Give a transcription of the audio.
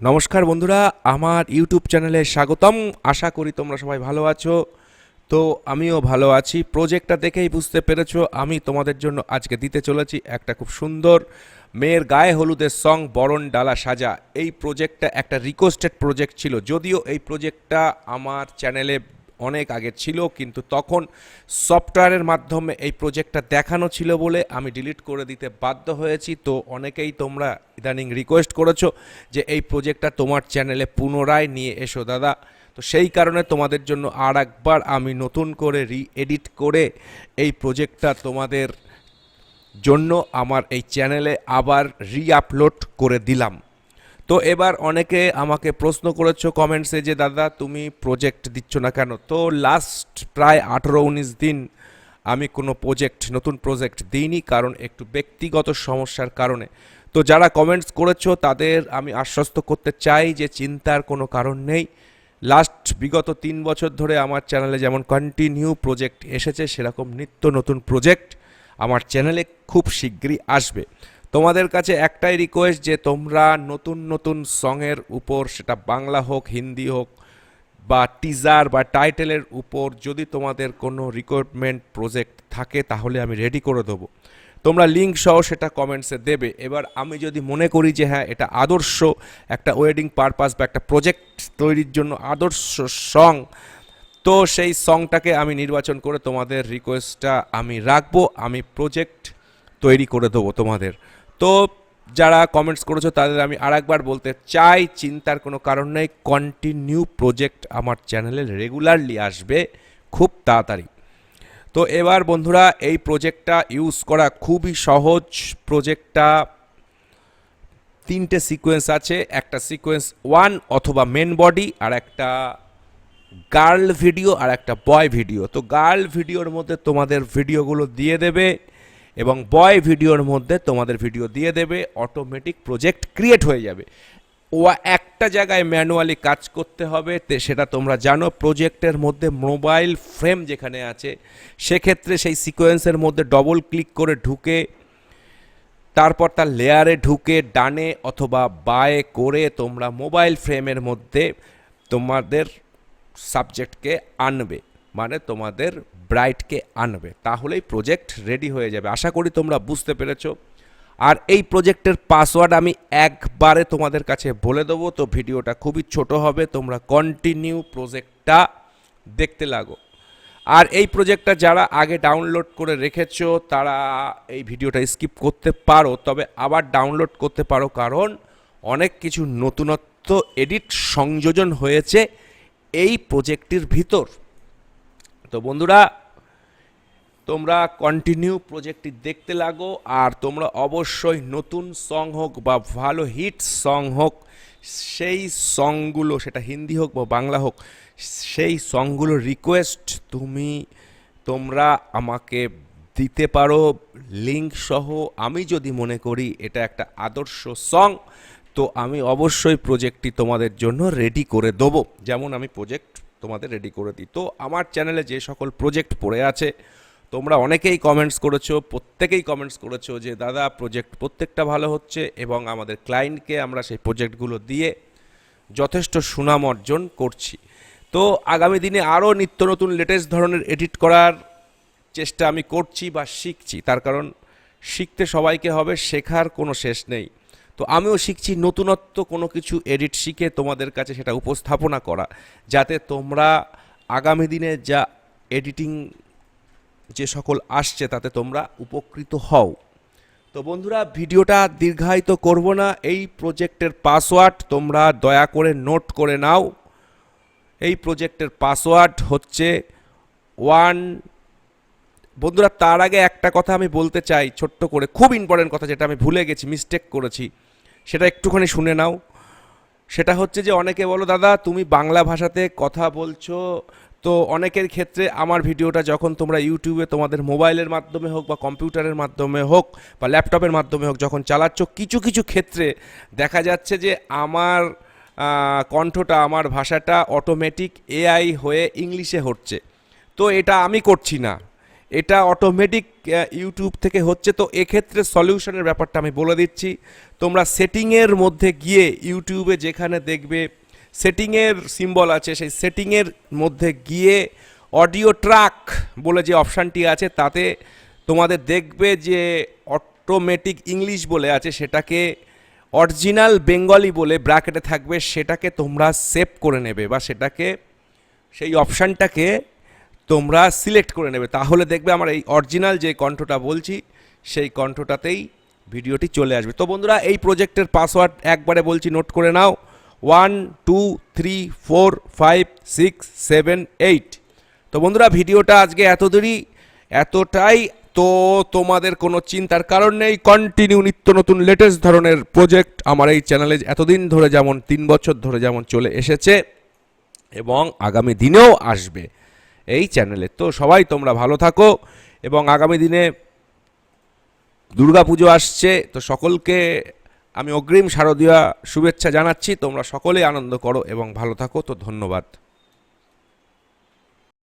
নমস্কার বন্ধুরা, আমার ইউটিউব চ্যানেলে স্বাগতম। আশা করি তোমরা সবাই ভালো আছো। তো আমিও ভালো আছি। প্রজেক্টটা দেখেই বুঝতে পেরেছ, আমি তোমাদের জন্য আজকে দিতে চলেছি একটা খুব সুন্দর মেয়ের গায়ে হলুদের সং বরণ, ডালা সাজা। এই প্রজেক্টটা একটা রিকোয়েস্টেড প্রজেক্ট ছিল, যদিও এই প্রজেক্টটা আমার চ্যানেলে অনেক আগে ছিল, কিন্তু তখন সফটওয়্যারের মাধ্যমে এই প্রজেক্টটা দেখানো ছিল বলে আমি ডিলিট করে দিতে বাধ্য হয়েছি। তো অনেকেই তোমরা ইদানিং রিকোয়েস্ট করেছ যে এই প্রজেক্টটা তোমার চ্যানেলে পুনরায় নিয়ে এসো দাদা। তো সেই কারণে তোমাদের জন্য আর একবার আমি নতুন করে রি এডিট করে এই প্রজেক্টটা তোমাদের জন্য আমার এই চ্যানেলে আবার রি আপলোড করে দিলাম। তো এবার অনেকে আমাকে প্রশ্ন করেছ কমেন্টসে যে, দাদা, তুমি প্রজেক্ট দিচ্ছ না কেন? তো লাস্ট প্রায় আঠেরো উনিশ দিন আমি কোনো প্রজেক্ট নতুন প্রজেক্ট দিইনি কারণ একটু ব্যক্তিগত সমস্যার কারণে। তো যারা কমেন্টস করেছ, তাদের আমি আশ্বস্ত করতে চাই যে, চিন্তার কোনো কারণ নেই। লাস্ট বিগত তিন বছর ধরে আমার চ্যানেলে যেমন কন্টিনিউ প্রজেক্ট এসেছে, সেরকম নিত্য নতুন প্রজেক্ট আমার চ্যানেলে খুব শীঘ্রই আসবে। তোমাদের কাছে একটাই রিকোয়েস্ট যে তোমরা নতুন নতুন সঙের উপর, সেটা বাংলা হোক, হিন্দি হোক, বা টিজার বা টাইটেলের উপর যদি তোমাদের কোনো রিকোয়ারমেন্ট প্রজেক্ট থাকে, তাহলে আমি রেডি করে দেবো। তোমরা লিঙ্ক সহ সেটা কমেন্টসে দেবে। এবার আমি যদি মনে করি যে হ্যাঁ এটা আদর্শ, একটা ওয়েডিং পারপাস বা একটা প্রজেক্ট তৈরির জন্য আদর্শ সং তো সেই সংটাকে আমি নির্বাচন করে তোমাদের রিকোয়েস্টটা আমি রাখব, আমি প্রজেক্ট তৈরি করে দেবো তোমাদের। তো যারা কমেন্টস করেছ, তাদের আমি আরেকবার বলতে চাই, চিন্তার কোনো কারণ নেই কন্টিনিউ প্রজেক্ট আমার চ্যানেলে রেগুলারলি আসবে খুব তাড়াতাড়ি। তো এবার বন্ধুরা, এই প্রজেক্টটা ইউজ করা খুবই সহজ। প্রজেক্টটা তিনটে সিকোয়েন্স আছে, একটা সিকোয়েন্স ওয়ান অথবা মেন বডি আর একটা গার্ল ভিডিও আর একটা বয় ভিডিও তো গার্ল ভিডিওর মধ্যে তোমাদের ভিডিওগুলো দিয়ে দেবে। এবং বয় ভিডিওর মধ্যে তোমাদের ভিডিও দিয়ে দেবে অটোমেটিক প্রজেক্ট ক্রিয়েট হয়ে যাবে। ও একটা জায়গায় ম্যানুয়ালি কাজ করতে হবে সেটা তোমরা জানো প্রজেক্টের মধ্যে মোবাইল ফ্রেম যেখানে আছে, সেক্ষেত্রে সেই সিকোয়েন্সের মধ্যে ডবল ক্লিক করে ঢুকে, তারপর তার লেয়ারে ঢুকে, ডানে অথবা বায়ে করে তোমরা মোবাইল ফ্রেমের মধ্যে তোমাদের সাবজেক্টকে আনবে। মানে তোমাদের ব্রাইটকে আনবে। তাহলেই প্রজেক্ট রেডি হয়ে যাবে। আশা করি তোমরা বুঝতে পেরেছ। আর এই প্রজেক্টের পাসওয়ার্ড আমি একবারে তোমাদের কাছে বলে দেবো। তো ভিডিওটা খুবই ছোট হবে। তোমরা কন্টিনিউ প্রজেক্টটা দেখতে লাগো। আর এই প্রজেক্টটা যারা আগে ডাউনলোড করে রেখেছো, তারা এই ভিডিওটা স্কিপ করতে পারো। তবে আবার ডাউনলোড করতে পারো কারণ অনেক কিছু নতুনত্ব এডিট সংযোজন হয়েছে এই প্রজেক্টটির ভিতর। তো বন্ধুরা, তোমরা কন্টিনিউ প্রজেক্টটি দেখতে লাগো, আর তোমরা অবশ্যই নতুন সং হোক বা ভালো হিট সং হোক, সেই সংগুলো সেটা হিন্দি হোক বা বাংলা হোক, সেই সংগুলো রিকোয়েস্ট তুমি, তোমরা আমাকে দিতে পারো। লিঙ্ক সহ আমি যদি মনে করি এটা একটা আদর্শ সং তো আমি অবশ্যই প্রজেক্টটি তোমাদের জন্য রেডি করে দেবো। যেমন আমি প্রজেক্ট তোমাদের রেডি করে দিই। তো আমার চ্যানেলে যে সকল প্রজেক্ট পড়ে আছে, তোমরা অনেকেই কমেন্টস করেছ, প্রত্যেকেই কমেন্টস করেছ যে, দাদা প্রজেক্ট প্রত্যেকটা ভালো হচ্ছে এবং আমাদের ক্লায়েন্টকে আমরা সেই প্রজেক্টগুলো দিয়ে যথেষ্ট সুনাম অর্জন করছি। তো আগামী দিনে আরও নিত্য নতুন লেটেস্ট ধরনের এডিট করার চেষ্টা আমি করছি বা শিখছি। তার কারণ, শিখতে সবাইকে হবে, শেখার কোনো শেষ নেই। তো আমিও শিখছি নতুনত্ব কোনো কিছু এডিট শিখে তোমাদের কাছে সেটা উপস্থাপনা করা, যাতে তোমরা আগামী দিনে যা এডিটিং যে সকল আসছে তাতে তোমরা উপকৃত হও। তো বন্ধুরা, ভিডিওটা দীর্ঘায়িত করব না, এই প্রজেক্টের পাসওয়ার্ড তোমরা দয়া করে নোট করে নাও। এই প্রজেক্টের পাসওয়ার্ড হচ্ছে ওয়ান বন্ধুরা, তার আগে একটা কথা আমি বলতে চাই, ছোট্ট করে, খুব ইম্পর্টেন্ট কথা যেটা আমি ভুলে গেছি মিস্টেক করেছি। সেটা একটুখানি শুনে নাও। সেটা হচ্ছে যে অনেকে বলো, দাদা, তুমি বাংলা ভাষাতে কথা বলছো। তো অনেকের ক্ষেত্রে আমার ভিডিওটা যখন তোমরা ইউটিউবে তোমাদের মোবাইলের মাধ্যমে হোক বা কম্পিউটারের মাধ্যমে হোক বা ল্যাপটপের মাধ্যমে হোক যখন চালাচ্ছ, কিছু কিছু ক্ষেত্রে দেখা যাচ্ছে যে আমার কণ্ঠটা, আমার ভাষাটা অটোমেটিক এআই হয়ে ইংলিশে হচ্ছে। তো এটা আমি করছি না। এটা অটোমেটিক ইউটিউব থেকে হচ্ছে, তো এক্ষেত্রে সলিউশনের ব্যাপারটা আমি বলে দিচ্ছি। তোমরা সেটিংয়ের মধ্যে গিয়ে ইউটিউবে যেখানে দেখবে সেটিংয়ের সিম্বল আছে, সেই সেটিংয়ের মধ্যে গিয়ে অডিও ট্র্যাক বলে যে অপশানটি আছে, তাতে তোমাদের দেখবে যে অটোমেটিক ইংলিশ বলে আছে, সেটাকে অরিজিনাল বেঙ্গলি বলে ব্র্যাকেটে থাকবে, সেটাকে তোমরা সেভ করে নেবে বা সেটাকে, সেই অপশানটাকে তোমরা সিলেক্ট করে নেবে। তাহলে দেখবে আমার এই অরিজিনাল যে কণ্ঠটা বলছি, সেই কণ্ঠটাতেই ভিডিওটি চলে আসবে। তো বন্ধুরা, এই প্রজেক্টের পাসওয়ার্ড একবারে বলছি নোট করে নাও। One two three four five six seven eight তো বন্ধুরা ভিডিওটা আজকে এত দূরই এতটাই তো তোমাদের কোনো চিন্তার কারণ নেই। কন্টিনিউ নিত্য নতুন লেটেস্ট ধরনের প্রজেক্ট আমার এই চ্যানেলে এতদিন ধরে যেমন তিন বছর ধরে যেমন চলে এসেছে, এবং আগামী দিনেও আসবে। এই চ্যানেলে। তো সবাই তোমরা ভালো থাকো এবং আগামী দিনে দুর্গাপুজো আসছে, তো সকলকে আমি অগ্রিম শারদীয়া শুভেচ্ছা জানাচ্ছি। তোমরা সকলেই আনন্দ করো এবং ভালো থাকো, তো ধন্যবাদ।